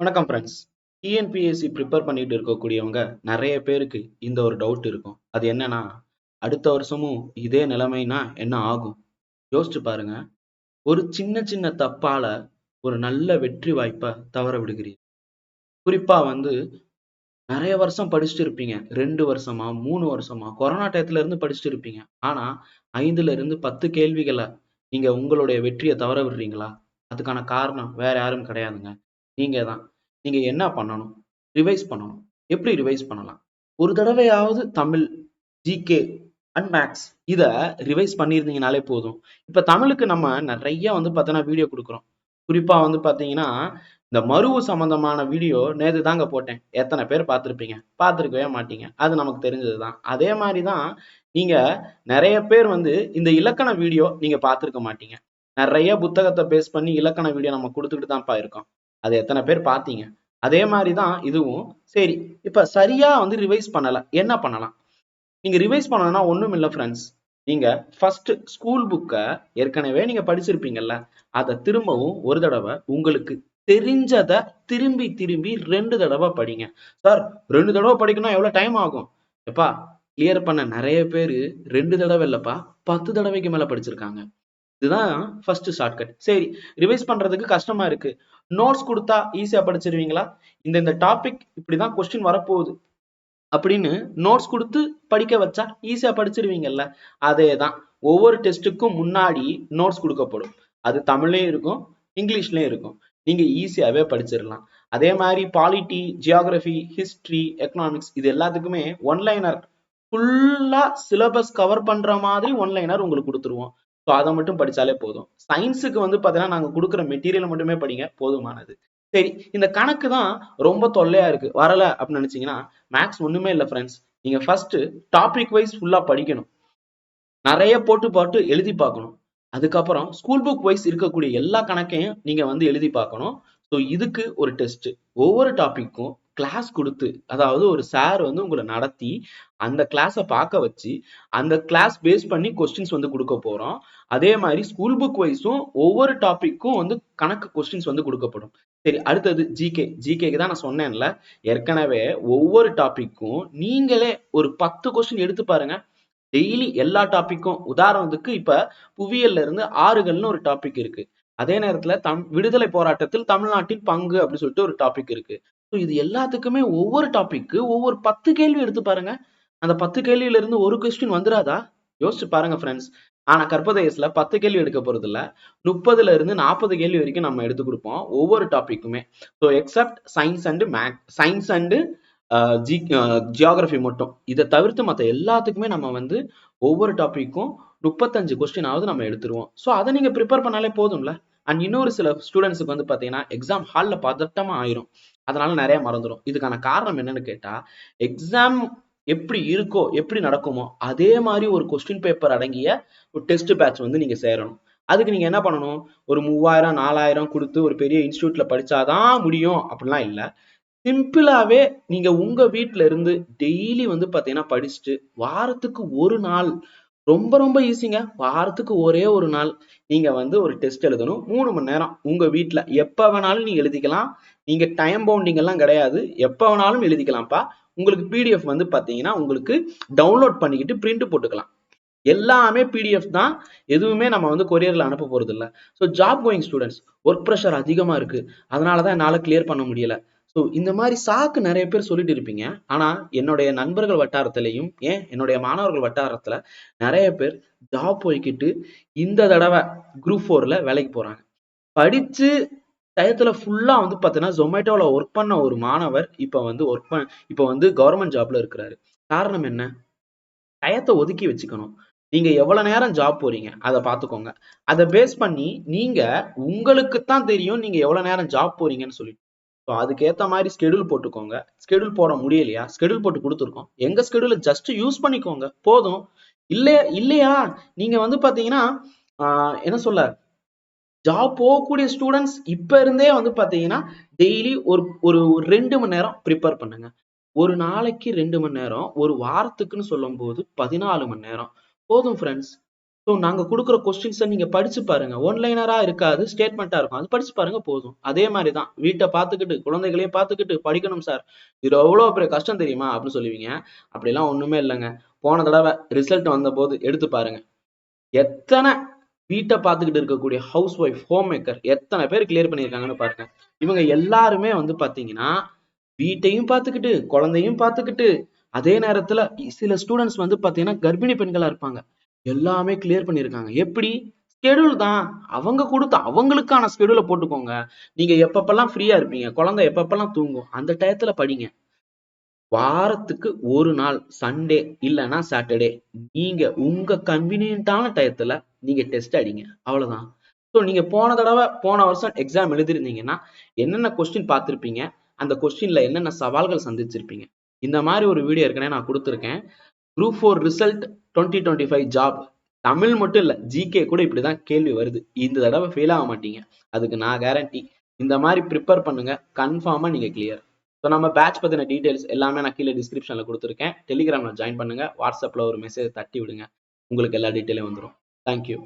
வணக்கம் friends TNPSC prepare பண்ணிட்டு இருக்கக்கூடியவங்க நிறைய பேருக்கு இந்த ஒரு டவுட் இருக்கும். அது என்னன்னா அடுத்த வருஷமும் இதே நிலைமைனா என்ன ஆகும்? யோசிச்சு பாருங்க. ஒரு சின்ன சின்ன தப்பால ஒரு நல்ல வெற்றி வாய்ப்பை தவற விடுகிறீங்க குறிப்பா வந்து நிறைய வருஷம் படிச்சுட்டு இருப்பீங்க. ரெண்டு வருஷமா மூணு வருஷமா கொரோனா டயத்துல இருந்து படிச்சுட்டு இருப்பீங்க. ஆனா ஐந்துல இருந்து பத்து கேள்விகளை நீங்க உங்களுடைய வெற்றியை தவற விடுறீங்களா? அதுக்கான காரணம் வேற யாரும் கிடையாதுங்க. நீங்க தான் நீங்க என்ன பண்ணணும்? ரிவைஸ் பண்ணணும். எப்படி ரிவைஸ் பண்ணலாம்? ஒரு தடவையாவது தமிழ் ஜிகே அண்ட் மேக்ஸ் இதை ரிவைஸ் பண்ணியிருந்தீங்கனாலே போதும். இப்போ தமிழுக்கு நம்ம நிறைய வந்து பார்த்தோன்னா வீடியோ கொடுக்குறோம். குறிப்பாக வந்து பார்த்தீங்கன்னா இந்த மருவு சம்பந்தமான வீடியோ நேற்று தாங்க போட்டேன். எத்தனை பேர் பார்த்துருப்பீங்க? பார்த்துருக்கவே மாட்டீங்க. அது நமக்கு தெரிஞ்சது தான் அதே மாதிரி தான் நீங்கள் நிறைய பேர் வந்து இந்த இலக்கண வீடியோ நீங்கள் பார்த்துருக்க மாட்டீங்க. நிறைய புத்தகத்தை பேஸ் பண்ணி இலக்கண வீடியோ நம்ம கொடுத்துக்கிட்டு தான்ப்பா இருக்கோம். அது எத்தனை பேர் பார்த்தீங்க? அதே மாதிரி தான் இதுவும். சரி இப்ப சரியா வந்து ரிவைஸ் பண்ணல. என்ன பண்ணலாம்? நீங்க ரிவைஸ் பண்ணணும்னா ஒண்ணும் இல்லை ஃப்ரெண்ட்ஸ் நீங்க ஃபர்ஸ்ட் ஸ்கூல் புக்கை ஏற்கனவே நீங்க படிச்சிருப்பீங்கல்ல அதை திரும்பவும் ஒரு தடவை உங்களுக்கு தெரிஞ்சத திரும்பி திரும்பி ரெண்டு தடவை படிங்க. சார் ரெண்டு தடவை படிக்கணும் எவ்வளவு டைம் ஆகும்? எப்பா கிளியர் பண்ண நிறைய பேரு ரெண்டு தடவை இல்லப்பா பத்து தடவைக்கு மேல படிச்சிருக்காங்க. இதுதான் ஃபர்ஸ்ட் ஷார்ட்கட் சரி ரிவைஸ் பண்றதுக்கு கஷ்டமா இருக்கு. நோட்ஸ் கொடுத்தா ஈஸியா படிச்சிருவீங்களா? இந்த இந்த டாபிக் இப்படிதான் கொஸ்டின் வரப்போகுது. அப்படின்னு நோட்ஸ் கொடுத்து படிக்க வச்சா ஈஸியா படிச்சிருவீங்கல்ல? அதே தான் ஒவ்வொரு டெஸ்ட்டுக்கும் முன்னாடி நோட்ஸ் கொடுக்கப்படும். அது தமிழ்லயும் இருக்கும் இங்கிலீஷ்லயும் இருக்கும். நீங்க ஈஸியாவே படிச்சிடலாம் அதே மாதிரி பாலிட்டி ஜியாகிரபி ஹிஸ்டரி எக்கனாமிக்ஸ் இது எல்லாத்துக்குமே ஒன்லைனர் ஃபுல்லா சிலபஸ் கவர் பண்ற மாதிரி ஒன்லைனர் உங்களுக்கு கொடுத்துருவோம். ஸோ அதை மட்டும் படிச்சாலே போதும். சயின்ஸுக்கு வந்து பார்த்தீங்கன்னா நாங்கள் கொடுக்குற மெட்டீரியல் மட்டுமே படிங்க போதுமானது. சரி இந்த கணக்கு தான் ரொம்ப தொல்லையா இருக்கு. வரல அப்படின்னு நினைச்சீங்கன்னா மேக்ஸ் ஒன்றுமே இல்லை ஃப்ரெண்ட்ஸ் நீங்க ஃபர்ஸ்ட் டாபிக் வைஸ் ஃபுல்லா படிக்கணும். நிறைய போட்டு போட்டு எழுதி பார்க்கணும். அதுக்கப்புறம் ஸ்கூல் புக் வைஸ் இருக்கக்கூடிய எல்லா கணக்கையும் நீங்க வந்து எழுதி பார்க்கணும். ஸோ இதுக்கு ஒரு டெஸ்ட் ஒவ்வொரு டாப்பிக்கும் கிளாஸ் கொடுத்து அதாவது ஒரு சார் வந்து உங்களை நடத்தி அந்த கிளாஸை பார்க்க வச்சு அந்த கிளாஸ் பேஸ் பண்ணி கொஸ்டின்ஸ் வந்து கொடுக்க போறோம். அதே மாதிரி ஸ்கூல் புக் வைஸும் ஒவ்வொரு டாபிக்கும் வந்து கணக்கு கொஸ்டின்ஸ் வந்து கொடுக்கப்படும். சரி அடுத்தது ஜிகே ஜிகேக்கு தான் நான் சொன்னேன்ல ஏற்கனவே ஒவ்வொரு டாப்பிக்கும் நீங்களே ஒரு பத்து கொஸ்டின் எடுத்து பாருங்க. டெய்லி எல்லா டாப்பிக்கும் உதாரணத்துக்கு இப்ப புவியியல்ல இருந்து ஆறுகள்னு ஒரு டாபிக் இருக்கு. அதே நேரத்துல தம் விடுதலை போராட்டத்தில் தமிழ்நாட்டின் பங்கு அப்படின்னு சொல்லிட்டு ஒரு டாபிக் இருக்கு. ஸோ இது எல்லாத்துக்குமே ஒவ்வொரு டாபிக்கு ஒவ்வொரு பத்து கேள்வி எடுத்து பாருங்க. அந்த பத்து கேள்வியில இருந்து ஒரு கொஸ்டின் வந்துடாதா யோசிச்சு பாருங்க ஃப்ரெண்ட்ஸ் ஆனா கற்பதேசில பத்து கேள்வி எடுக்க போறது இல்ல முப்பதுல இருந்து நாற்பது கேள்வி வரைக்கும் நம்ம எடுத்து கொடுப்போம். ஒவ்வொரு டாபிக்குமே so except science and make science and G geography மட்டும். இதை தவிர்த்து மற்ற எல்லாத்துக்குமே நம்ம வந்து ஒவ்வொரு டாப்பிக்கும் முப்பத்தஞ்சு கொஸ்டினாவது நம்ம எடுத்துருவோம். ஸோ அதை நீங்கள் ப்ரிப்பேர் பண்ணாலே போதும்ல. அண்ட் இன்னொரு சில ஸ்டூடெண்ட்ஸுக்கு வந்து பார்த்தீங்கன்னா எக்ஸாம் ஹாலில் பதட்டமாக ஆயிரும். அதனால நிறைய மறந்துடும் இதுக்கான காரணம் என்னன்னு கேட்டால் எக்ஸாம் எப்படி இருக்கோ எப்படி நடக்குமோ அதே மாதிரி ஒரு கொஸ்டின் பேப்பர் அடங்கிய ஒரு டெஸ்ட் பேட்ச் வந்து நீங்க சேரணும். அதுக்கு நீங்க என்ன பண்ணணும்? ஒரு மூவாயிரம் நாலாயிரம் கொடுத்து ஒரு பெரிய இன்ஸ்டியூட்ல படிச்சாதான் முடியும். அப்படிலாம் இல்லை. சிம்பிளாவே நீங்க உங்க வீட்டுல இருந்து டெய்லி வந்து பாத்தீங்கன்னா படிச்சுட்டு வாரத்துக்கு ஒரு நாள் ரொம்ப ரொம்ப ஈஸிங்க வாரத்துக்கு ஒரே ஒரு நாள் நீங்க வந்து ஒரு டெஸ்ட் எழுதணும். மூணு மணி நேரம் உங்க வீட்டுல எப்ப வேணாலும் நீங்க எழுதிக்கலாம். நீங்க டைம் பவுண்டிங் எல்லாம் கிடையாது. எப்ப வேணாலும் எழுதிக்கலாம்ப்பா. உங்களுக்கு பிடிஎஃப் வந்து பார்த்தீங்கன்னா உங்களுக்கு டவுன்லோட் பண்ணிக்கிட்டு பிரிண்ட் போட்டுக்கலாம். எல்லாமே பிடிஎஃப் தான். எதுவுமே நம்ம வந்து கொரியரில் அனுப்ப போகிறது இல்லை. So job going students work pressure அதிகமாக இருக்குது அதனால தான் என்னால் கிளியர் பண்ண முடியல. ஸோ இந்த மாதிரி சாக்கு நிறைய பேர் சொல்லிட்டு இருப்பீங்க. ஆனால் என்னுடைய நண்பர்கள் வட்டாரத்திலையும் ஏன்? என்னுடைய மாணவர்கள் வட்டாரத்தில் நிறைய பேர் ஜாப் போய்கிட்டு இந்த தடவை குரூப் ஃபோரில் வேலைக்கு போகிறாங்க படித்து டயத்தில் ஃபுல்லாக வந்து பார்த்தீங்கன்னா ஜொமேட்டோவில் ஒர்க் பண்ண ஒரு மாணவர் இப்போ வந்து ஒர்க் பண்ண இப்போ வந்து கவர்மெண்ட் ஜாப்ல இருக்கிறாரு. காரணம் என்ன? டயத்தை ஒதுக்கி வச்சுக்கணும். நீங்க எவ்வளவு நேரம் ஜாப் போறீங்க? அதை பார்த்துக்கோங்க அதை பேஸ் பண்ணி நீங்க உங்களுக்கு தான் தெரியும் நீங்க எவ்வளவு நேரம் ஜாப் போறீங்கன்னு சொல்லிட்டு. ஸோ அதுக்கேற்ற மாதிரி ஸ்கெடியூல் போட்டுக்கோங்க. ஸ்கெடியூல் போட முடியலையா? ஸ்கெடியூல் போட்டு கொடுத்துருக்கோம். எங்க ஸ்கெடியூலை ஜஸ்ட் யூஸ் பண்ணிக்கோங்க. போதும். இல்லையா இல்லையா? நீங்க வந்து பாத்தீங்கன்னா என்ன சொல்ல ஜாப் போகக்கூடிய ஸ்டூடெண்ட்ஸ் இப்ப இருந்தே வந்து பாத்தீங்கன்னா டெய்லி ஒரு ஒரு ரெண்டு மணி நேரம் ப்ரிப்பேர் பண்ணுங்க. ஒரு நாளைக்கு ரெண்டு மணி நேரம் ஒரு வாரத்துக்குன்னு சொல்லும் போது பதினாலு மணி நேரம். போதும் ஃப்ரெண்ட்ஸ் ஸோ நாங்க கொடுக்குற கொஸ்டின்ஸை நீங்க படிச்சு பாருங்க. ஒன்லைனரா இருக்காது ஸ்டேட்மெண்ட்டாக இருக்கும். அது படிச்சு பாருங்க போதும். அதே மாதிரி தான் வீட்டை பார்த்துக்கிட்டு குழந்தைகளையும் பார்த்துக்கிட்டு படிக்கணும் சார் இது எவ்வளோ பெரிய கஷ்டம் தெரியுமா? அப்படின்னு சொல்லுவீங்க. அப்படிலாம் ஒண்ணுமே இல்லைங்க. போன தடவை ரிசல்ட் வந்த போது எடுத்து பாருங்க. எத்தனை வீட்டை பார்த்துக்கிட்டு இருக்கக்கூடிய ஹவுஸ் ஒய்ஃப் ஹோம் மேக்கர் எத்தனை பேர் கிளியர் பண்ணியிருக்காங்கன்னு பாருங்க. இவங்க எல்லாருமே வந்து பார்த்தீங்கன்னா வீட்டையும் பார்த்துக்கிட்டு குழந்தையும் பார்த்துக்கிட்டு அதே நேரத்துல சில ஸ்டூடெண்ட்ஸ் வந்து பார்த்தீங்கன்னா கர்ப்பிணி பெண்களாக இருப்பாங்க. எல்லாமே கிளியர் பண்ணியிருக்காங்க. எப்படி? ஸ்கெடியூல் தான். அவங்க கொடுத்த அவங்களுக்கான ஸ்கெடியூலை போட்டுக்கோங்க. நீங்க எப்பப்பெல்லாம் ஃப்ரீயா இருப்பீங்க குழந்தை எப்பப்பெல்லாம் தூங்கும் அந்த டயத்தில் படிங்க. வாரத்துக்கு ஒரு நாள் சண்டே இல்லைன்னா சாட்டர்டே நீங்க உங்க கன்வீனியன்டான டயத்துல நீங்க டெஸ்ட் அடிங்க. அவ்வளவுதான். ஸோ நீங்க போன தடவை போன வருஷம் எக்ஸாம் எழுதிருந்தீங்கன்னா என்னென்ன கொஸ்டின் பார்த்துருப்பீங்க? அந்த கொஸ்டின்ல என்னென்ன சவால்கள் சந்திச்சிருப்பீங்க? இந்த மாதிரி ஒரு வீடியோ ஏற்கனவே நான் கொடுத்துருக்கேன். Group four result twenty twenty five job Tamil மட்டும் இல்ல ஜிகே கூட இப்படிதான் கேள்வி வருது. இந்த தடவை ஃபெயில் ஆக மாட்டீங்க. அதுக்கு நான் கேரண்டி இந்த மாதிரி ப்ரிப்பேர் பண்ணுங்க. கன்ஃபார்மா நீங்க கிளியர் ஸோ நம்ம பேட்ச் பத்தின டீடைல்ஸ் எல்லாமே நான் கீழே டிஸ்கிரிப்ஷனில் கொடுத்துருக்கேன். டெலிகிராம்ல ஜாயின் பண்ணுங்க. வாட்ஸ்அப்ல ஒரு மெசேஜ் தட்டி விடுங்க. உங்களுக்கு எல்லா டீட்டெயிலும் வந்துடும் தேங்க்யூ